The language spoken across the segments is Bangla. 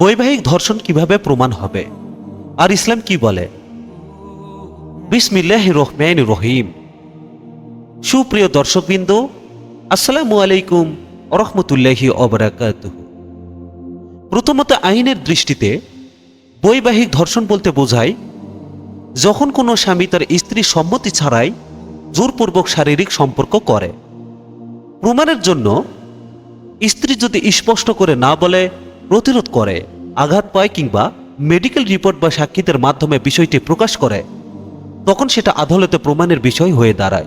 বৈবাহিক ধর্ষণ কীভাবে প্রমাণ হবে? আর ইসলাম কি বলে? বিসমিল্লাহ রহমান রহিম। সুপ্রিয় দর্শকবৃন্দ, আসসালামু আলাইকুম রহমতুল্লাহি অবরাকাত প্রথমত আইনের দৃষ্টিতে বৈবাহিক ধর্ষণ বলতে বোঝায়, যখন কোনো স্বামী তার স্ত্রীর সম্মতি ছাড়াই জোরপূর্বক শারীরিক সম্পর্ক করে। প্রমাণের জন্য স্ত্রী যদি স্পষ্ট করে না বলে প্রতিরোধ করে, আঘাত পায় কিংবা মেডিকেল রিপোর্ট বা সাক্ষীদের মাধ্যমে বিষয়টি প্রকাশ করে, তখন সেটা আদালতে প্রমাণের বিষয় হয়ে দাঁড়ায়।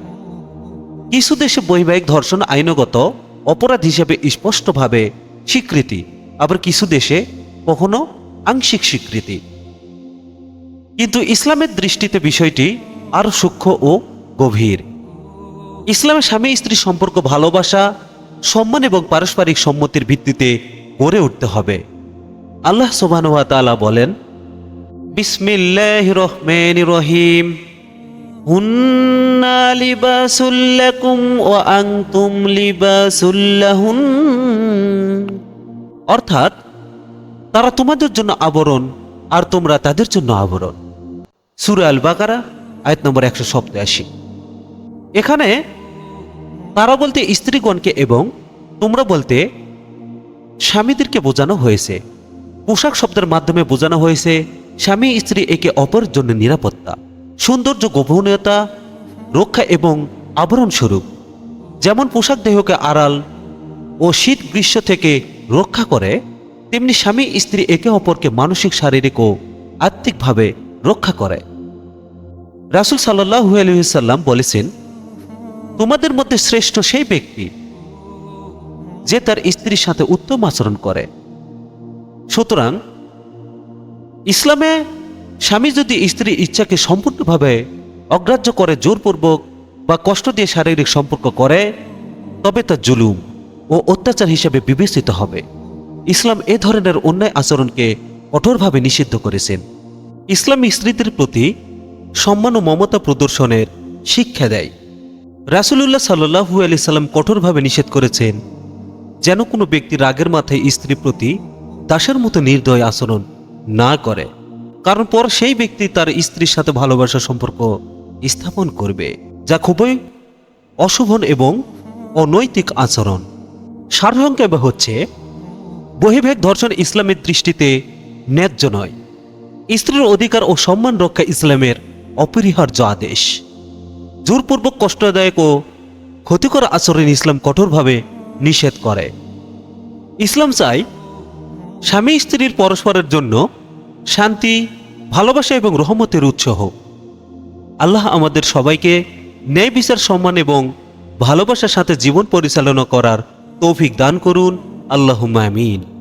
কিছু দেশে বৈবাহিক ধর্ষণ আইনগত অপরাধ হিসেবে স্পষ্টভাবে স্বীকৃতি, আবার কিছু দেশে কখনো আংশিক স্বীকৃতি। কিন্তু ইসলামের দৃষ্টিতে বিষয়টি আরও সূক্ষ্ম ও গভীর। ইসলামে স্বামী স্ত্রী সম্পর্ক ভালোবাসা, সম্মান এবং পারস্পরিক সম্মতির ভিত্তিতে গড়ে উঠতে হবে। আল্লাহ তাআলা বলেন বিসমিল্লাহ রহমান রহিম। অর্থাৎ, তারা তোমাদের জন্য আবরণ আর তোমরা তাদের জন্য আবরণ। সুরে আল বাকারা আয়াত নম্বর একশো সপ্তাশি। এখানে তারা বলতে স্ত্রীগণকে এবং তোমরা বলতে স্বামীদেরকে বোঝানো হয়েছে। পোশাক শব্দের মাধ্যমে বোঝানো হয়েছে, স্বামী স্ত্রী একে অপরের জন্য নিরাপত্তা, সৌন্দর্য গোপনীয়তা, রক্ষা এবং আবরণ স্বরূপ। যেমন পোশাক দেহকে আড়াল ও শীত গ্রীষ্ম থেকে রক্ষা করে, তেমনি স্বামী স্ত্রী একে অপরকে মানসিক, শারীরিক ও আত্মিকভাবে রক্ষা করে। রাসুল সাল্লাহু আলহিসাল্লাম বলেছেন, তোমাদের মধ্যে শ্রেষ্ঠ সেই ব্যক্তি যে তার স্ত্রীর সাথে উত্তম আচরণ করে। সুতরাং ইসলামে স্বামী যদি স্ত্রীর ইচ্ছাকে সম্পূর্ণভাবে অগ্রাহ্য করে, জোরপূর্বক বা কষ্ট দিয়ে শারীরিক সম্পর্ক করে, তবে তা জুলুম ও অত্যাচার হিসেবে বিবেচিত হবে। ইসলাম এ ধরনের অন্যায় আচরণকে কঠোরভাবে নিষিদ্ধ করেছেন। ইসলাম স্ত্রীদের প্রতি সম্মান ও মমতা প্রদর্শনের শিক্ষা দেয়। রাসুলুল্লাহ সাল্লু আলি সাল্লাম কঠোরভাবে নিষেধ করেছেন যেন কোনো ব্যক্তি রাগের মাথায় স্ত্রীর প্রতি দাসের মতো নির্দয় আচরণ না করে, কারণ পর সেই ব্যক্তি তার স্ত্রীর সাথে ভালোবাসার সম্পর্ক স্থাপন করবে, যা খুবই অশোভন এবং অনৈতিক আচরণ। সারসংক্ষেপে হচ্ছে বহির্ভেগ ধর্ষণ ইসলামের দৃষ্টিতে ন্যায্য নয়। স্ত্রীর অধিকার ও সম্মান রক্ষা ইসলামের অপরিহার্য আদেশ। জোরপূর্বক কষ্টদায়ক ও ক্ষতিকর আচরণ ইসলাম কঠোরভাবে নিষেধ করে। ইসলাম চাই স্বামী স্ত্রীর পরস্পরের জন্য শান্তি, ভালোবাসা এবং রহমতের উৎস হোক। আল্লাহ আমাদের সবাইকে ন্যায় বিচার, সম্মান এবং ভালোবাসার সাথে জীবন পরিচালনা করার তৌফিক দান করুন। আল্লাহ আমিন।